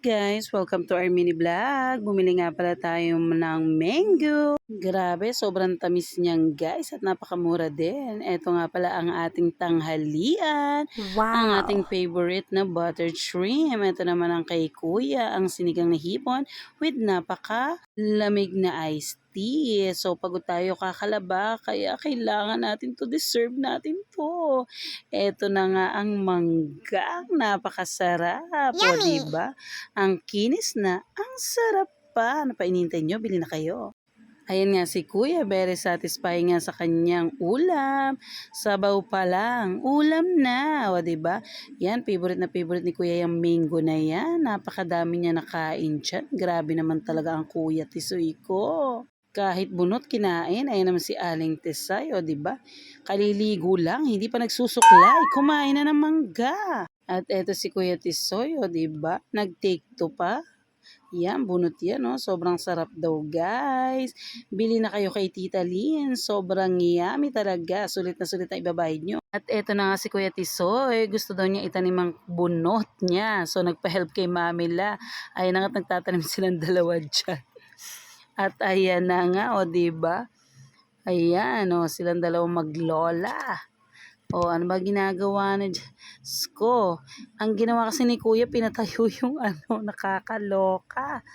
guys! Welcome to our mini vlog. Bumili nga pala tayo ng mango. Grabe, sobrang tamis niyan guys at napakamura din. Ito nga pala ang ating tanghalian. Ang Wow. ating favorite na buttered shrimp. Ito naman ang kay kuya, ang sinigang na hipon with napaka lamig na iced tea. So pagod tayo kakalaba, kaya kailangan natin to deserve natin to. Ito na nga ang manggang napakasarap. O Yummy! diba? Ang kinis na, ang sarap pa. Ano pa inintay nyo? Bili na kayo. Ayan nga si Kuya, very satisfying nga sa kanyang ulam. Sabaw pa lang, ulam na. O, ba diba? Yan, favorite na favorite ni Kuya yung mango na yan. Napakadami niya nakain dyan. Grabe naman talaga ang Kuya Tisoy ko. Kahit bunot kinain, ayan naman si Aling Tisay, o ba diba? Kaliligo lang, hindi pa nagsusuklay. Kumain na ng mangga. At eto si Kuya Tisoy, o ba diba? Nag-take two pa. Yan, bunot yan, no? Sobrang sarap daw, guys. Bili na kayo kay Tita Lynn. Sobrang yummy talaga. Sulit na sulit na ibabayad nyo. At eto na nga si Kuya Tisoy. Gusto daw niya itanim ang bunot niya. So, nagpa-help kay Mami La. Ayun na nga, nagtatanim silang dalawa dyan. At ayan na nga, o, diba? Ayan, o, silang dalawang maglola. O, ano ba ginagawa na dyan? Sko, ang ginawa kasi ni Kuya, pinatayo yung ano, nakakaloka.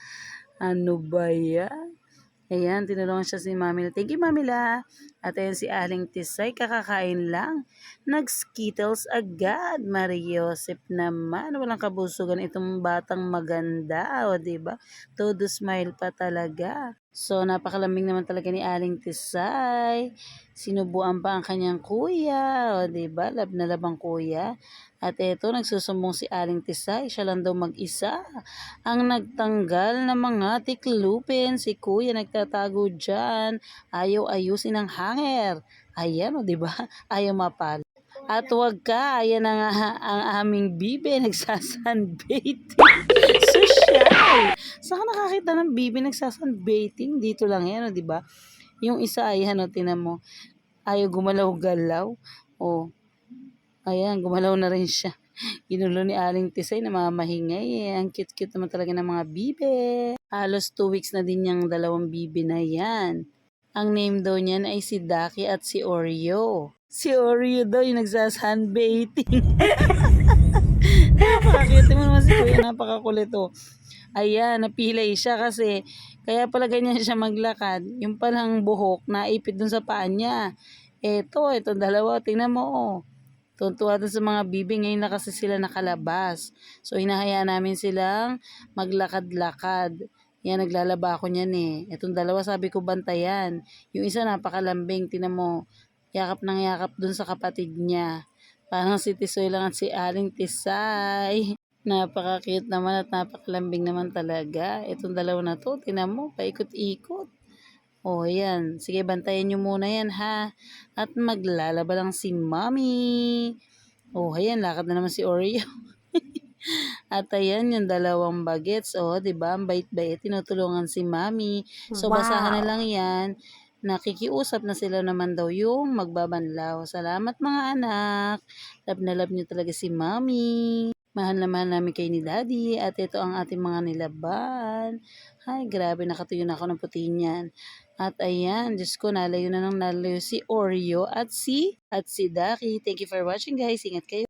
Ano ba yan? Ayan, tinulungan siya si Mami. Thank you, Mami La. At ayan si Aling Tisay, kakakain lang. Nag-skittles agad. Maria Joseph naman. Walang kabusugan itong batang maganda. O, diba? Todo smile pa talaga. So, napakalambing naman talaga ni Aling Tisay. Sinubuan pa ang kanyang kuya. O, diba? Lab na lab ang kuya. At eto, nagsusumbong si Aling Tisay. Siya lang daw mag-isa. Ang nagtanggal ng mga tiklupin. Si kuya nagtatago dyan. Ayaw ayusin ang hanger. Ayan, o, diba? Ayaw mapal. At wag ka, ayan na nga ang aming bibe, nagsasunbaiting. Social! Saan ka nakakita ng bibe nagsasunbaiting? Dito lang yan, o, diba? Yung isa ay, ano, tinan mo, ayaw gumalaw-galaw. O, ayan, gumalaw na rin siya. Ginulo ni Aling Tisay na mga mahingay. Eh. Ang cute-cute naman talaga ng mga bibe. Halos two weeks na din yung dalawang bibe na yan. Ang name daw niyan ay si Daki at si Oreo. Si Oreo daw yung nagsasunbaiting. Napakakita mo naman si Kuya, napakakulit oh. Ayan, napilay siya kasi kaya pala ganyan siya maglakad. Yung palang buhok, naipit dun sa paa niya. Eto, eto dalawa, tingnan mo oh. Tuntua dun sa mga bibi, ngayon na kasi sila nakalabas. So, hinahayaan namin silang maglakad-lakad. Yan, naglalaba ako niyan eh. Itong dalawa, sabi ko bantayan. Yung isa napakalambing, tinan mo. Yakap ng yakap dun sa kapatid niya. Parang si Tisoy lang at si Aling Tisay. Napaka-cute naman at napakalambing naman talaga. Itong dalawa na to, tinan mo, paikot-ikot. O, oh, yan. Sige, bantayan nyo muna yan, ha? At maglalaba lang si Mommy. O, oh, ayan, lakad na naman si Oreo. At ayan, yung dalawang bagets. O, oh, diba? Ang bait-bait. Tinutulungan si Mommy. So, Wow. basahan na lang yan. Nakikiusap na sila naman daw yung magbabanlaw. Salamat mga anak. Love na love nyo talaga si Mommy. Mahal na mahal namin kay ni Daddy. At ito ang ating mga nilaban. Ay, grabe, nakatuyo na ako ng puti niyan. At ayan, Diyos ko, nalayo na nang nalayo si Oreo at si, at si Daki. Thank you for watching guys. Ingat kayo.